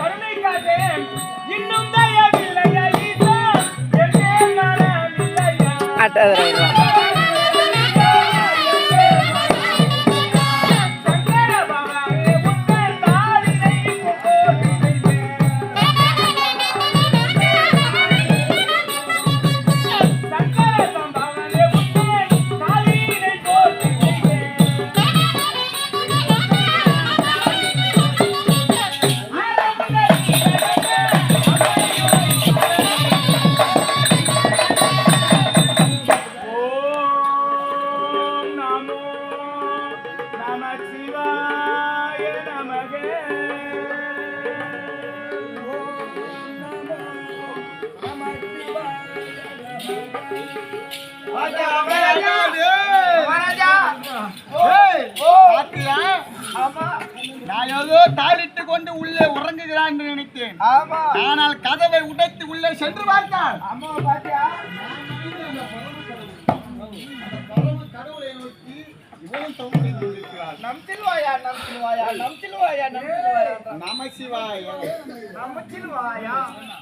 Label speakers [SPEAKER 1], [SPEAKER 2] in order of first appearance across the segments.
[SPEAKER 1] கருணை காட்டே இன்னும் தயவில்லையா ஈசா? நம சிவாய நமக
[SPEAKER 2] நான் ஏதோ தாளிட்டு கொண்டு உள்ளே உறங்குகிறான் என்று நினைத்தேன்.
[SPEAKER 1] ஆமா.
[SPEAKER 2] ஆனால் கதவை உடைத்து உள்ளே சென்று பார்த்தால்
[SPEAKER 1] அம்மா பாத்தியா?
[SPEAKER 2] இவனும் தொங்கிக் கொண்டிருக்கிறாள்.
[SPEAKER 1] நம் சில்வாயா நம் சில்வாயா நம் சில்வாயா நம் சில்வாயா
[SPEAKER 2] நம சிவாய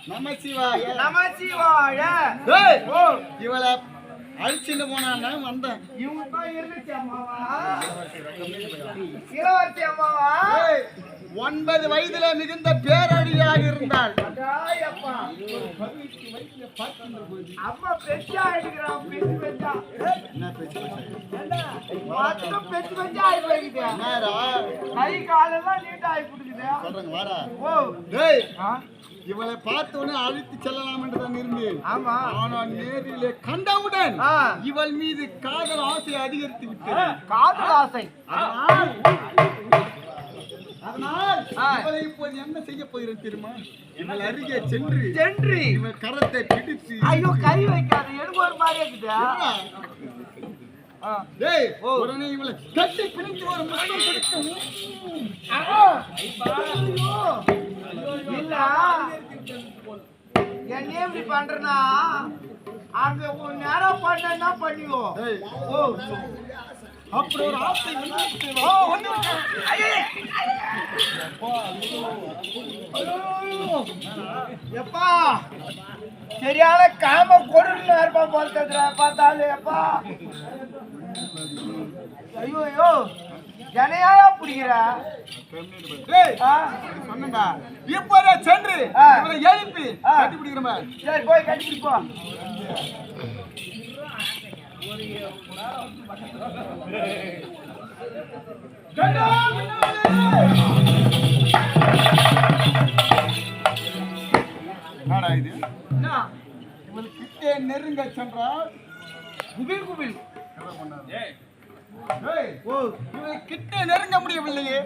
[SPEAKER 2] நம சிவாய
[SPEAKER 1] நம சிவாய
[SPEAKER 2] ஏய்,
[SPEAKER 1] ஓ.
[SPEAKER 2] இவளை அழிச்சுட்டு போனான்னு வந்தேன்.
[SPEAKER 1] இவங்க இருந்துச்சு அம்மாவா? இளவரசி அம்மாவா?
[SPEAKER 2] ஒன்பது வயதுல மிகுந்த பேரழியாக இருந்தாள்.
[SPEAKER 1] அம்மா பெச்சா எடுக்கிறான் பெச்சு பெச்சா? மட்டும் பெச்சு பெச்சா ஆகி போயிருக்குது? கை காலெல்லாம் நீட்டா ஆகி போட்டுக்குது
[SPEAKER 2] சொல்றேங்க வாடா.
[SPEAKER 1] ஓ.
[SPEAKER 2] டேய்
[SPEAKER 1] ஆ,
[SPEAKER 2] இவளை பார்த்தோன்னே அழித்து செல்லலாம் என்று தான் இருந்தேன்.
[SPEAKER 1] ஆமா.
[SPEAKER 2] ஆனால் நேரிலே கண்டவுடன். இவள் மீது காதல் ஆசை அதிகரித்து விட்டது.
[SPEAKER 1] காதல் ஆசை.
[SPEAKER 2] அதனால். இவளை இப்போது என்ன செய்ய போகிறேன் தெரியுமா? இவள் அருகே சென்று
[SPEAKER 1] சென்றி.
[SPEAKER 2] இவள் கரத்தை பிடித்து
[SPEAKER 1] ஐயோ கை வைக்காத எனக்கு ஒரு மாதிரி இருக்குது.
[SPEAKER 2] டேய் உடனே இவளை கட்டி பிடித்து ஒரு முத்தம் கொடுக்கவும்
[SPEAKER 1] இல்ல என்னையே இப்படி பண்றனா அங்க நேரம் பண்ணா பண்ணிவோம். ஓ.
[SPEAKER 2] அப்படி ஒரு ஆசை
[SPEAKER 1] எப்பா. சரியான காம கொடுன்னு இருப்பா போல பார்த்தாலே எப்பா. ஐயோ ஐயோ. ஜனையாயா பிடிக்கிற?
[SPEAKER 2] சொன்னடா இப்போதே சென்று எழுப்பி. கட்டி பிடிக்கிற மாதிரி
[SPEAKER 1] சரி போய் கட்டிப்போ
[SPEAKER 2] என்னடா இது? இவள் கிட்டே நெருங்க சென்றால்
[SPEAKER 1] குபில் குபில்.
[SPEAKER 2] இவள் கிட்டே நெருங்க முடியவில்லையே.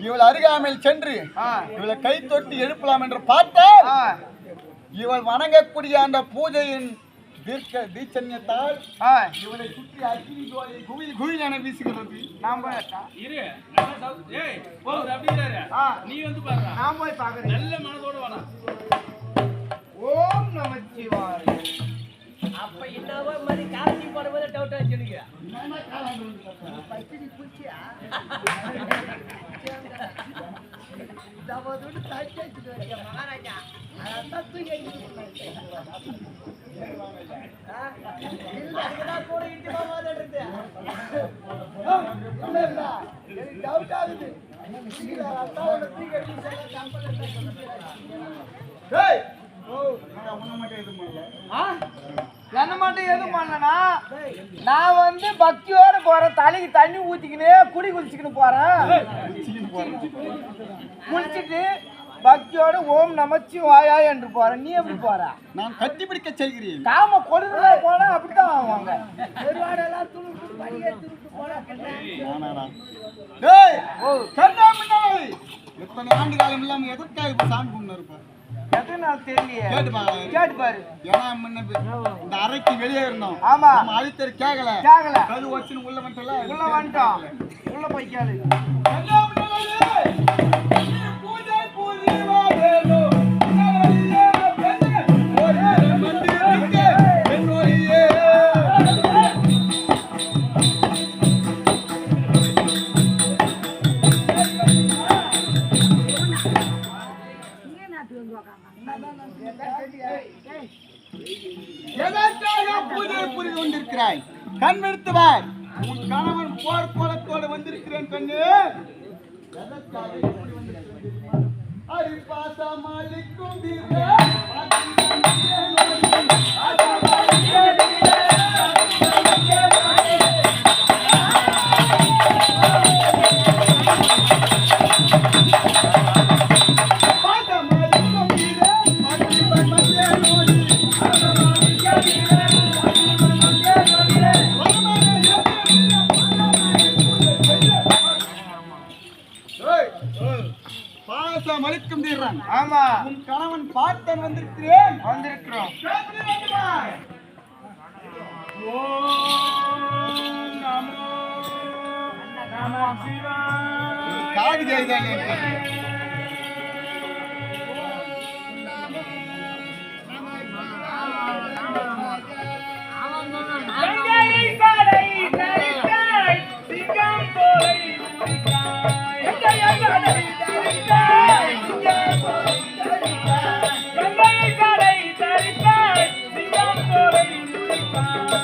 [SPEAKER 2] இவள் அருகாமையில் சென்று
[SPEAKER 1] ஆ.
[SPEAKER 2] இவளை கை தொட்டு எழுப்பலாம் என்று பார்த்தால்
[SPEAKER 1] ஆ.
[SPEAKER 2] இவள் வணங்கக்கூடிய அந்த பூஜையின் தீர்க்க தீச்சன்யத்தால் சுற்றி அக்கினி ஜுவாலை குவில் குவில் என வீசுகிறது.
[SPEAKER 1] போய்.
[SPEAKER 3] இரு ஏய்
[SPEAKER 1] ஆ.
[SPEAKER 3] நீ வந்து பாருடா.
[SPEAKER 1] நான் போய் பார்க்கறேன்.
[SPEAKER 3] நல்ல மனதோட வாடா.
[SPEAKER 1] ஓம் நமச்சிவாய
[SPEAKER 4] அப்ப என்னவோ மாதிரி காலனி போடும்போது டவுட் வச்சுருங்க மகாராஜா அதான் தூக்கி கூட இட்டு போகாது
[SPEAKER 1] டவுட் ஆகுது
[SPEAKER 2] ஏய் ஓ நான் உன்னை மட்டும் எதுவும் பண்ணல
[SPEAKER 1] ஆ? மட்டும் எதுவும் பண்ணனா நான் வந்து பக்தியோட போறேன். தலைக்கு தண்ணி ஊத்திக்கினு குடி குளிச்சுக்கின்னு போறேன். குளிச்சுட்டு பக்தியோட ஓம் நமச்சி வாயா என்று போறேன். நீ எப்படி போற?
[SPEAKER 2] நான் கட்டி பிடிக்க செல்கிறேன்.
[SPEAKER 1] காம கொடுத்துல போனா அப்படித்தான் ஆவாங்க.
[SPEAKER 2] எத்தனை ஆண்டு காலம் இல்லாம எதற்காக இப்ப சாமி கும்பிட்டு இருப்பேன் அறைக்கு வெளியே இருந்தோம்.
[SPEAKER 1] ஆமா.
[SPEAKER 2] அழுத்தர் கேட்கல
[SPEAKER 1] கேக்கல.
[SPEAKER 2] கது வச்சுன்னு உள்ள வந்துட்டல
[SPEAKER 1] உள்ள வந்துட்டோம். உள்ள போய்
[SPEAKER 2] வெளிநாட்டுல இருந்து எதற்காக பூஜை புரிந்து கொண்டிருக்கிறாய் உன் கணவன் போர் கோலத்தோடு வந்திருக்கிறேன் கண்ணு. எதற்காக அறிவாசமாளிக்கும் தீர்றான்
[SPEAKER 5] ஆமா.
[SPEAKER 2] உன் கணவன் பார்த்தன் வந்திருக்கிறேன்.
[SPEAKER 5] வந்திருக்கிறோம்.
[SPEAKER 2] கேட்டு வேண்டுமாய்? காது கேட்குதாங்க
[SPEAKER 1] Bye.